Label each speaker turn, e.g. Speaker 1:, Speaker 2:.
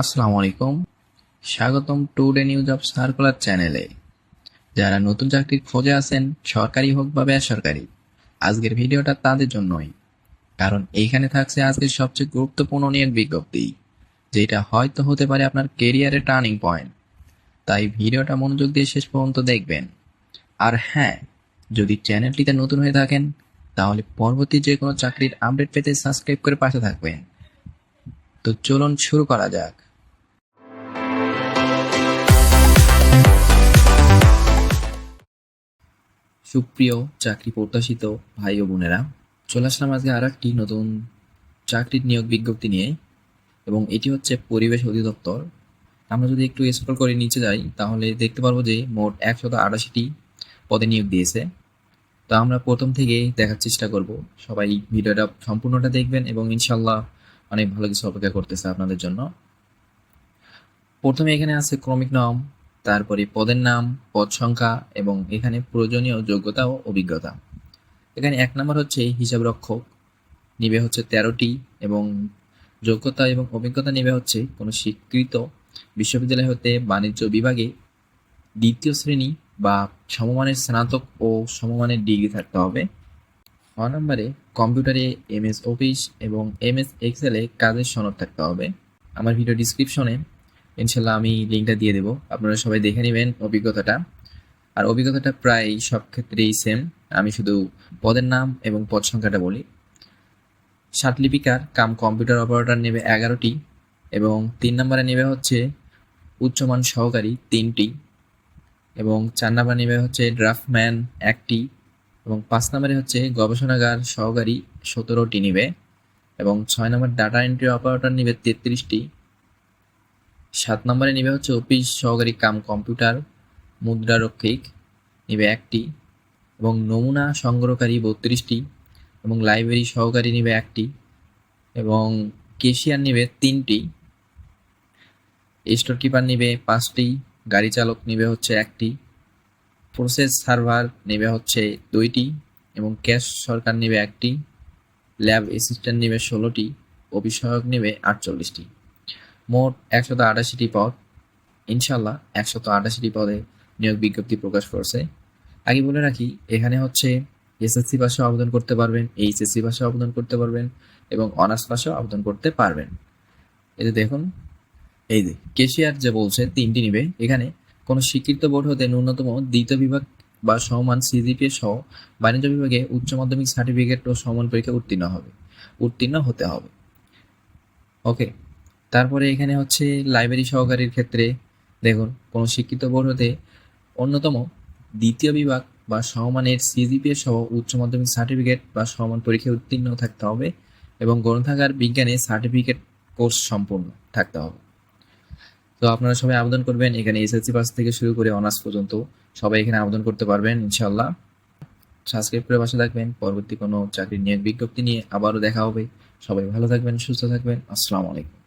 Speaker 1: আসসালামু আলাইকুম স্বাগতম টুডে নিউজ অফ সার্কুলার চ্যানেলে। যারা নতুন চাকরির খোঁজে আছেন, সরকারি হোক বা বেসরকারি, আজকের ভিডিওটা তাদের জন্যই। কারণ এইখানে থাকছে আজকের সবচেয়ে গুরুত্বপূর্ণ নিয়োগ বিজ্ঞপ্তি, যেটা হয়তো হতে পারে আপনার কেরিয়ারের টার্নিং পয়েন্ট। তাই ভিডিওটা মনোযোগ দিয়ে শেষ পর্যন্ত দেখবেন। আর হ্যাঁ যদি চ্যানেলটিতে নতুন হয়ে থাকেন, তাহলে পরবর্তী যে কোনো চাকরির আপডেট পেতে সাবস্ক্রাইব করে পাশে থাকবেন। তো চলুন শুরু করা যাক। সুপ্রিয় চাকরি প্রত্যাশিত ভাই ও বোনেরা, চলে আসলাম আজকে আর একটি নতুন চাকরির নিয়োগ বিজ্ঞপ্তি নিয়ে, এবং এটি হচ্ছে পরিবেশ অধিদপ্তর। আমরা যদি একটু স্ক্রল করে নিচে যাই, তাহলে দেখতে পারব যে মোট একশত আটাশিটি পদে নিয়োগ দিয়েছে। তো আমরা প্রথম থেকে দেখার চেষ্টা করব। সবাই ভিডিওটা সম্পূর্ণটা দেখবেন এবং ইনশাল্লাহ অনেক ভালো কিছু অপেক্ষা করতেছে আপনাদের জন্য। প্রথমে এখানে আছে ক্রমিক নাম তারপরে পদের নাম, পদ সংখ্যা এবং এখানে প্রয়োজনীয় যোগ্যতা ও অভিজ্ঞতা। এখানে এক নম্বর হচ্ছে হিসাব রক্ষক নিবে হচ্ছে তেরোটি এবং যোগ্যতা এবং অভিজ্ঞতা নিবে হচ্ছে কোনো স্বীকৃত বিশ্ববিদ্যালয় হতে বাণিজ্য বিভাগে দ্বিতীয় শ্রেণি বা সমমানের স্নাতক ও সমমানের ডিগ্রি থাকতে হবে। ছ নম্বরে কম্পিউটারে এমএস অফিস এবং এমএস এক্সেলে কাজের সনদ থাকতে হবে। আমার ভিডিও ডিসক্রিপশনে ইনশাল্লাহ আমি লিঙ্কটা দিয়ে দেবো। আপনারা সবাই দেখে নেবেন অভিজ্ঞতাটা। আর অভিজ্ঞতাটা প্রায় সব ক্ষেত্রেই সেম আমি শুধু পদের নাম এবং পদ সংখ্যাটা বলি। লিপিকার কাম কম্পিউটার অপারেটর নেবে এগারোটি এবং তিন নম্বরে নেবে হচ্ছে উচ্চমান সহকারী তিনটি এবং চার নম্বরে নেবে হচ্ছে ড্রাফটম্যান একটি এবং পাঁচ নম্বরে হচ্ছে গবেষণাগার সহকারী সতেরোটি নিবে এবং ছয় নম্বর ডাটা এন্ট্রি অপারেটর নিবে তেত্রিশটি সাত নম্বরে নিবে হচ্ছে অফিস সহকারী কাম কম্পিউটার মুদ্রারক্ষিক নিবে একটি, এবং নমুনা সংগ্রহকারী বত্রিশটি, এবং লাইব্রেরি সহকারী নিবে একটি, এবং কেশিয়ার নিবে তিনটি, স্টোর কিপার নিবে পাঁচটি, গাড়ি চালক নিবে হচ্ছে একটি, প্রসেস সার্ভার নেবে হচ্ছে দুইটি, এবং ক্যাশ সরকার নেবে একটি, ল্যাব অ্যাসিস্ট্যান্ট নেবে ষোলোটি সহায়ক নেবে আটচল্লিশটি। মোট একশত আটাশিটি পদ। ইনশাল্লাহ একশত আটাশিটি পদে নিয়োগ বিজ্ঞপ্তি প্রকাশ করছে। আগে বলে রাখি, এখানে হচ্ছে এসএসসি পাশে আবেদন করতে পারবেন এইচএসসি পাশে আবেদন করতে পারবেন এবং অনার্স পাশেও আবেদন করতে পারবেন। এই যে দেখুন, এই যে কেশিয়ার যে বলছে, তিনটি নিবে। এখানে কোনো স্বীকৃত বোর্ড হতে ন্যূনতম দ্বিতীয় বিভাগ বা সমান সিজিপিএ সহ বাণিজ্য বিভাগে উচ্চ মাধ্যমিক সার্টিফিকেট ও সমান পরীক্ষা উত্তীর্ণ হবে। উত্তীর্ণ হতে হবে। ওকে তারপরে এখানে হচ্ছে লাইব্রেরি সহকারীর ক্ষেত্রে দেখুন, কোনো শিক্ষিত বোর্ড হতে অন্যতম দ্বিতীয় বিভাগ বা সমমানের সিজিপিএ সহ উচ্চ মাধ্যমিক সার্টিফিকেট বা সমান পরীক্ষায় উত্তীর্ণ থাকতে হবে এবং গ্রন্থাগার বিজ্ঞানে সার্টিফিকেট কোর্স সম্পূর্ণ থাকতে হবে। তো আপনারা সবাই আবেদন করবেন, এখানে এসএসসি পাস থেকে শুরু করে অনার্স পর্যন্ত সবাই এখানে আবেদন করতে পারবেন ইনশাল্লাহ সাবস্ক্রাইব করে পাশে থাকবেন, পরবর্তী কোনো চাকরির নিয়োগ বিজ্ঞপ্তি নিয়ে আবারও দেখা হবে। সবাই ভালো থাকবেন, সুস্থ থাকবেন, আসসালামু আলাইকুম।